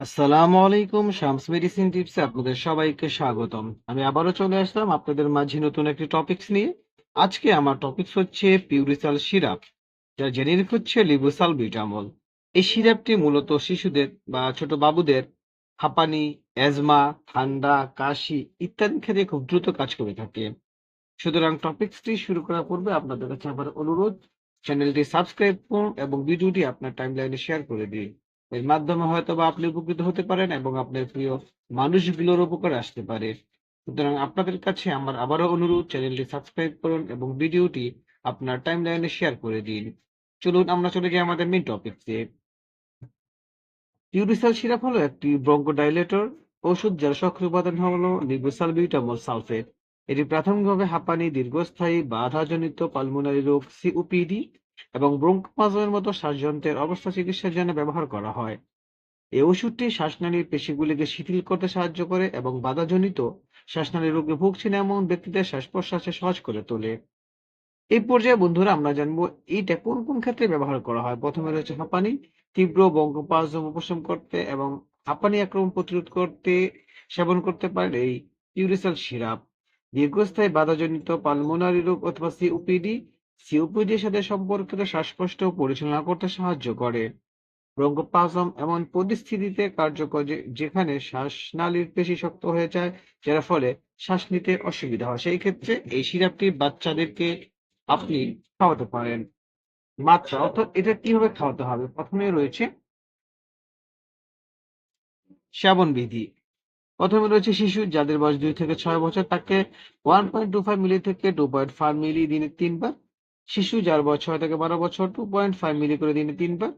আসসালামু আলাইকুম, শামস মেডিসিন টিপসে আপনাদের সবাইকে স্বাগতম। আমি আবারও চলে আসলাম আপনাদের মাঝে নতুন একটি টপিকস নিয়ে। আজকে আমার টপিকস হচ্ছে পিউরিসাল সিরাপ যার জেনেরিক হচ্ছে লিবুসাল বিটামল এই সিরাপটি মূলত শিশুদের বা ছোট বাবুদের হাঁপানি অ্যাজমা ঠান্ডা, কাশি ইত্যাদি ক্ষেত্রে খুব দ্রুত কাজ করে থাকে। সুতরাং টপিকসটি শুরু করার পূর্বে আপনাদের কাছে আমার অনুরোধ চ্যানেলটি সাবস্ক্রাইব করুন এবং ভিডিওটি আপনার টাইমলাইনে শেয়ার করে দিন। এর মাধ্যমে হয়তো বা আপনি উপকৃত হতে পারেন এবং আপনার প্রিয় মানুষগুলোর উপকার আসতে পারে। সুতরাং আপনাদের কাছে আমার আবারও অনুরোধ, চ্যানেলটি সাবস্ক্রাইব করুন এবং ভিডিওটি আপনার টাইম লাইনে শেয়ার করে দিন। চলুন আমরা চলে যাই আমাদের মেন টপিকসে ইউরিসাল সিরাপ হলো একটি ব্রঙ্কোডাইলেটর ওষুধ যার সক্রিয় উপাদান হলো লিবুসাল বিউটামল সালফেট এটি প্রাথমিকভাবে হাঁপানি, দীর্ঘস্থায়ী, বাধাজনিত পালমোনারি রোগ সিওপিডি এবং ব্রঙ্কোপাজমের মতো শ্বাসযন্ত্রের অবস্থা চিকিৎসার জন্য ব্যবহার করা হয়। এই ওষুধটি শ্বাসনালীর পেশিগুলিকে শিথিল করতে সাহায্য করে এবং বাধাজনিত শ্বাসনালী রোগে ভুগছেন এমন ব্যক্তিদের শ্বাস প্রশ্বাসে সহজ করে তোলে। এই পর্যায়ে বন্ধুরা আমরা জানব, এইটা কোন কোন ক্ষেত্রে ব্যবহার করা হয়? প্রথমে রয়েছে হাঁপানি, তীব্র বঙ্গোপাজম উপশম করতে এবং হাঁপানি আক্রমণ প্রতিরোধ করতে, সেবন করতে পারেন এই ইউরিসাল সিরাপ। দীর্ঘস্থায়ী বাধাজনিত পালমোনারি রোগ অথবা সিওপিডি সিওপিডির সাথে সম্পর্কিত শ্বাসকষ্ট পরিচালনা করতে সাহায্য করে। ব্রঙ্কোপাজম এমন পরিস্থিতিতে কার্যকর যেখানে শ্বাসনালীর পেশি শক্ত হয়ে যায়, যার ফলে শ্বাস নিতে অসুবিধা হয়। সেই ক্ষেত্রে এই সিরাপটি বাচ্চাদেরকে আপনি খাওয়াতে পারেন। মাত্রা, অর্থাৎ এটা কীভাবে খাওয়াতে হবে? প্রথমে রয়েছে সেবন বিধি। প্রথমে রয়েছে শিশু, যাদের বয়স দুই থেকে ছয় বছর, তাকে one point two five milli থেকে টু পয়েন্ট ফাইভ মিলি দিনে তিনবার শিশু যার বয়স ছয় থেকে বারো বছর টু পয়েন্ট ফাইভ মিলি করে দিনে তিনবার।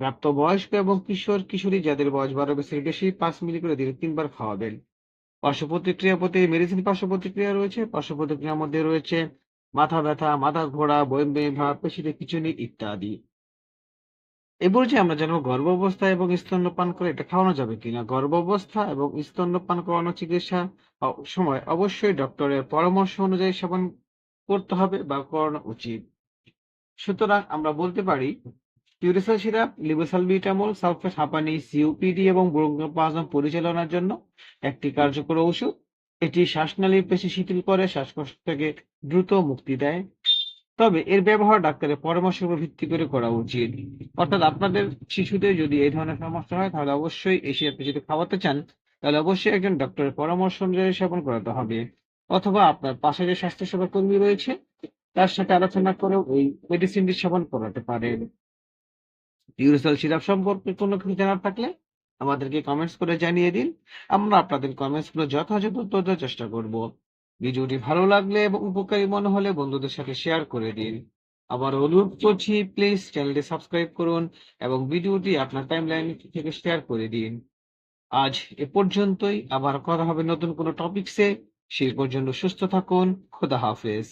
প্রাপ্তবয়স্ক এবং কিশোর, কিশোরী যাদের বয়স বারো বছরের বেশি, পাঁচ মিলি করে দিনে তিনবার খাওয়াবেন। পার্শ্ব প্রতিক্রিয়া প্রতি মেডিসিন পার্শ্ব প্রতিক্রিয়া রয়েছে। পার্শ্ব প্রতিক্রিয়ার মধ্যে রয়েছে মাথা ব্যথা, মাথা ঘোরা, বমি ভাব পেশিতে খিঁচুনি ইত্যাদি। এবার যে আমরা জানব গর্ভাবস্থা এবং স্তন্যপান করে এটা খাওয়ানো যাবে কিনা। গর্ভাবস্থা এবং স্তন্যপান করানো চিকিৎসা সময় অবশ্যই ডক্টরের পরামর্শ অনুযায়ী সেবন করতে হবে বা করানো উচিত। সুতরাং আমরা বলতে পারি পিউরিসাল সিরাপ লিবোসালবিটামল, সালফেট, হাঁপানি, সিওপিডি এবং ব্রঙ্কোপাজম পরিচালনার জন্য একটি কার্যকর ঔষধ। এটি শ্বাসনালীর পেশি শিথিল করে শ্বাসকষ্ট থেকে দ্রুত মুক্তি দেয়। তবে এর ব্যবহার ডাক্তারের পরামর্শের উপর ভিত্তি করে করা উচিত। অর্থাৎ আপনাদের শিশুদের যদি এই ধরনের সমস্যা হয়, তাহলে অবশ্যই এই সিরাপটি যদি খাওয়াতে চান, তাহলে অবশ্যই একজন ডক্টরের পরামর্শ অনুযায়ী সেবন করাতে হবে। অথবা আপনার পাশে যে স্বাস্থ্যসেবা কর্মী রয়েছে, তার সাথে আলোচনা করেও এই মেডিসিনটি সেবন করাতে পারেন। ইউরিসাল সিরাপ সম্পর্কে কোনো কিছু জানার থাকলে আমাদেরকে কমেন্টস করে জানিয়ে দিন। আমরা আপনাদের কমেন্টসগুলো যথাযথ উত্তর দেওয়ার চেষ্টা করব। ভিডিওটি ভালো লাগলে এবং উপকারী মনে হলে বন্ধুদের সাথে শেয়ার করে দিন। আবার অনুরোধ করছি প্লিজ চ্যানেলটি সাবস্ক্রাইব করুন এবং ভিডিওটি আপনার টাইমলাইন থেকে শেয়ার করে দিন। আজ এ পর্যন্তই। আবার কথা হবে নতুন কোনো টপিকসে সেই পর্যন্ত সুস্থ থাকুন খোদা হাফেজ।